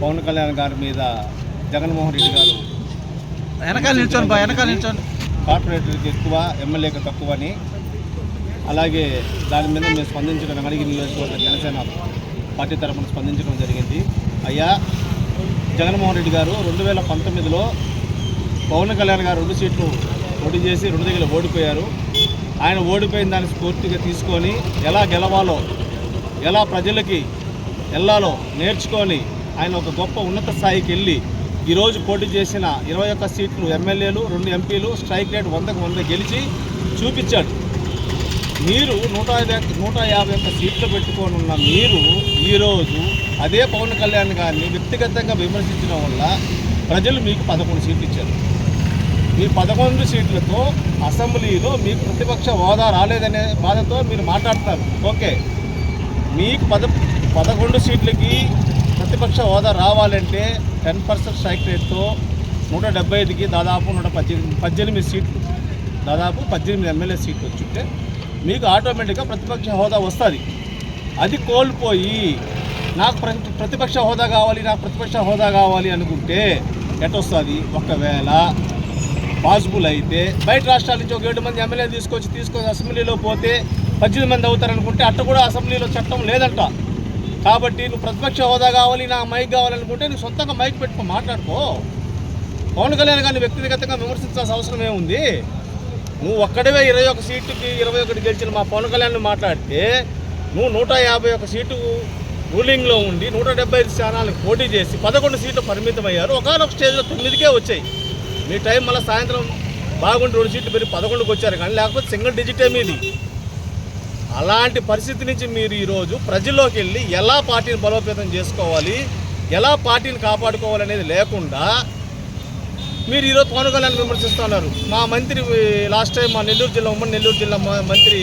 పవన్ కళ్యాణ్ గారి మీద జగన్మోహన్ రెడ్డి గారు వెనకాల నిల్చోండి బా వెనకాల నిల్చోండి. కార్పొరేటర్కి ఎక్కువ ఎమ్మెల్యేకి తక్కువ అని అలాగే దాని మీద మేము స్పందించడం అడిగి నియోజకవర్గ జనసేన పార్టీ తరఫున స్పందించడం జరిగింది. అయ్యా జగన్మోహన్ రెడ్డి గారు రెండు వేల పంతొమ్మిదిలో పవన్ కళ్యాణ్ గారు రెండు సీట్లు పోటీ చేసి రెండు దగ్గర ఓడిపోయారు. ఆయన ఓడిపోయిన దాన్ని స్ఫూర్తిగా తీసుకొని ఎలా గెలవాలో ఎలా ప్రజలకి వెళ్ళాలో నేర్చుకొని ఆయన ఒక గొప్ప ఉన్నత స్థాయికి వెళ్ళి ఈరోజు పోటీ చేసిన ఇరవై ఒక్క సీట్లు ఎమ్మెల్యేలు రెండు ఎంపీలు స్ట్రైక్ రేట్ వందకు వంద గెలిచి చూపించాడు. మీరు నూట యాభై నూట యాభై ఒక్క సీట్లు పెట్టుకొని ఉన్న మీరు ఈరోజు అదే పవన్ కళ్యాణ్ గారిని వ్యక్తిగతంగా విమర్శించడం వల్ల ప్రజలు మీకు పదకొండు సీట్లు ఇచ్చారు. మీ పదకొండు సీట్లతో అసెంబ్లీలో మీకు ప్రతిపక్ష హోదా రాలేదనే బాధతో మీరు మాట్లాడతారు. ఓకే. మీకు పద పదకొండు సీట్లకి ప్రతిపక్ష హోదా రావాలంటే టెన్ పర్సెంట్ స్ట్రైక్ రేట్తో నూట డెబ్బై ఐదుకి దాదాపు నూట పద్దెనిమిది పద్దెనిమిది సీట్లు దాదాపు పద్దెనిమిది ఎమ్మెల్యే సీట్లు వచ్చుంటే మీకు ఆటోమేటిక్గా ప్రతిపక్ష హోదా వస్తుంది. అది కోల్పోయి నాకు ప్రతిపక్ష హోదా కావాలి నాకు ప్రతిపక్ష హోదా కావాలి అనుకుంటే ఎటొస్తుంది? ఒకవేళ పాసిబుల్ అయితే బయట రాష్ట్రాల నుంచి ఒక ఏడు మంది ఎమ్మెల్యే తీసుకొచ్చి తీసుకొని అసెంబ్లీలో పోతే పద్దెనిమిది మంది అవుతారనుకుంటే అట్ట కూడా అసెంబ్లీలో చట్టం లేదంట. కాబట్టి నువ్వు ప్రతిపక్ష హోదా కావాలి నా మైక్ కావాలనుకుంటే నువ్వు సొంతంగా మైక్ పెట్టుకో మాట్లాడుకో. పవన్ కళ్యాణ్ గారిని వ్యక్తిగతంగా విమర్శించాల్సిన అవసరం ఏముంది? నువ్వు ఒక్కడివే ఇరవై ఒక సీటుకి ఇరవై ఒకటి గెలిచిన మా పవన్ కళ్యాణ్ మాట్లాడితే నువ్వు నూట యాభై ఒక సీటు రూలింగ్లో ఉండి నూట డెబ్బై ఐదు స్థానాలకు పోటీ చేసి పదకొండు సీట్లు పరిమితం అయ్యారు ఒకనొక స్టేజ్లో తొమ్మిదికే వచ్చాయి. మీ టైం మళ్ళీ సాయంత్రం బాగుండి రెండు సీట్లు పెరిగి పదకొండుకి వచ్చారు. కానీ లేకపోతే సింగిల్ డిజిటే మీది అలాంటి పరిస్థితి నుంచి మీరు ఈరోజు ప్రజల్లోకి వెళ్ళి ఎలా పార్టీని బలోపేతం చేసుకోవాలి ఎలా పార్టీని కాపాడుకోవాలి అనేది లేకుండా మీరు ఈరోజు పవన్ కళ్యాణ్ విమర్శిస్తున్నారు మా మంత్రి లాస్ట్ టైం మా నెల్లూరు జిల్లా ఉమ్మడి నెల్లూరు జిల్లా మా- మంత్రి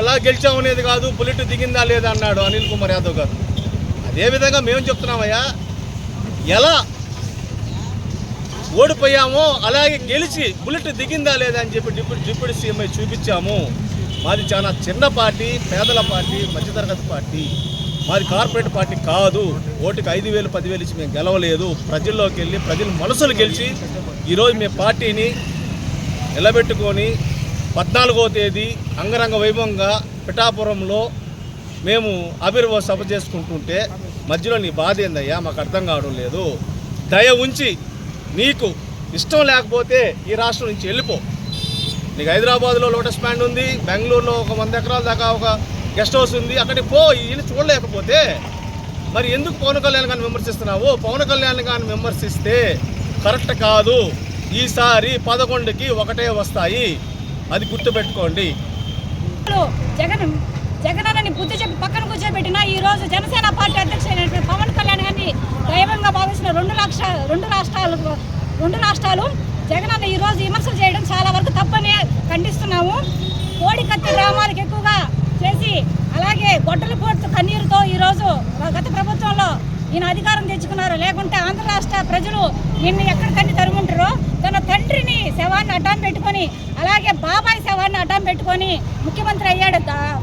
ఎలా గెలిచాము అనేది కాదు బుల్లెట్ దిగిందా లేదా అన్నాడు అనిల్ కుమార్ యాదవ్ గారు. అదేవిధంగా మేము చెప్తున్నామయ్యా ఎలా ఓడిపోయామో అలాగే గెలిచి బుల్లెట్ దిగిందా లేదా అని చెప్పి డిప్యూటీ డిప్యూటీ సీఎంఐ చూపించాము. మాది చాలా చిన్న పార్టీ పేదల పార్టీ మధ్యతరగతి పార్టీ. మాది కార్పొరేట్ పార్టీ కాదు. ఓటుకు ఐదు వేలు పదివేలు ఇచ్చి మేము గెలవలేదు. ప్రజల్లోకి వెళ్ళి ప్రజల మనసులు గెలిచి ఈరోజు మేము పార్టీని నిలబెట్టుకొని పద్నాలుగో తేదీ అంగరంగ వైభవంగా పిఠాపురంలో మేము ఆవిర్భావ సభ చేసుకుంటుంటే మధ్యలో నీ బాధ ఏందయ్యా? మాకు అర్థం కావడం లేదు. దయ ఉంచి నీకు ఇష్టం లేకపోతే ఈ రాష్ట్రం నుంచి వెళ్ళిపో. నీకు హైదరాబాద్లో లోటస్ ప్యాండ్ ఉంది బెంగళూరులో ఒక వంద ఎకరాల దాకా ఒక గెస్ట్ హౌస్ ఉంది అక్కడికి పో ఈయన చూడలేకపోతే. మరి ఎందుకు పవన్ కళ్యాణ్ గారిని విమర్శిస్తున్నావు? పవన్ కళ్యాణ్ గారిని విమర్శిస్తే కరెక్ట్ కాదు. ఈసారి పదకొండుకి ఒకటే వస్తాయి. అది గుర్తుపెట్టుకోండి. జగన్ జగన్ అని బుద్ధి చెప్పి పక్కన కూర్చోబెట్టిన ఈ రోజు జనసేన పార్టీ అధ్యక్షుడైనటువంటి పవన్ కళ్యాణ్ గారిని దైవంగా భావించిన రెండు రాష్ట్ర రెండు రాష్ట్రాలు రెండు రాష్ట్రాలు జగనన్న ఈ రోజు విమర్శలు చేయడం చాలా వరకు తప్పని ఈరోజు గత ప్రభుత్వంలో ఈయన అధికారం తెచ్చుకున్నారు. లేకుంటే ఆంధ్ర రాష్ట్ర ప్రజలు నిన్ను ఎక్కడికన్ని తరుముంటారో? తన తండ్రిని శవాన్ని అడ్డం పెట్టుకొని అలాగే బాబాయ్ శవాన్ని అడ్డం పెట్టుకొని ముఖ్యమంత్రి అయ్యాడు.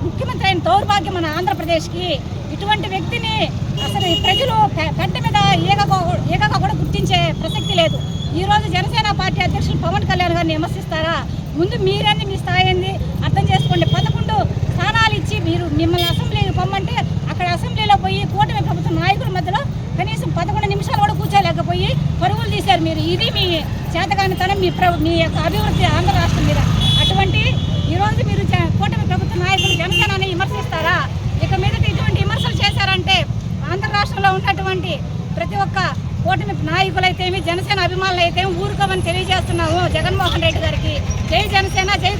ముఖ్యమంత్రి అయిన దౌర్భాగ్యం మన ఆంధ్రప్రదేశ్కి. ఇటువంటి వ్యక్తిని అసలు ఈ ప్రజలు పె- మీద ఈగగా ఈగగా కూడా గుర్తించే ప్రసక్తి లేదు. ఈ రోజు జనసేన పార్టీ అధ్యక్షులు పవన్ కళ్యాణ్ గారిని విమర్శిస్తారా? ముందు మీరన్నీ మీ స్థాయి అర్థం చేసుకోండి. పదకొండు స్థానాలు ఇచ్చి మీరు మిమ్మల్ని అసెంబ్లీ పొమ్మంటే అక్కడ అసెంబ్లీలో పోయి కూటమి ప్రభుత్వ నాయకుల మధ్యలో కనీసం పదకొండు నిమిషాలు కూడా కూర్చోలేకపోయి పరుగులు తీశారు మీరు. ఇది మీ చేతగానితనం మీ ప్ర మీ యొక్క అభివృద్ధి ఆంధ్ర రాష్ట్రం మీద. అటువంటి ఈరోజు మీరు కూటమి ప్రభుత్వ నాయకులు జనసేనని విమర్శిస్తారా? ఇక మీదట ఇటువంటి విమర్శలు చేశారంటే ఆంధ్ర రాష్ట్రంలో ఉన్నటువంటి ప్రతి ఒక్క కూటమి నాయకులైతేమి జనసేన అభిమానులు అయితే ఊరుకోమని తెలియజేస్తున్నాము జగన్మోహన్ రెడ్డి గారికి. జై జనసేన జై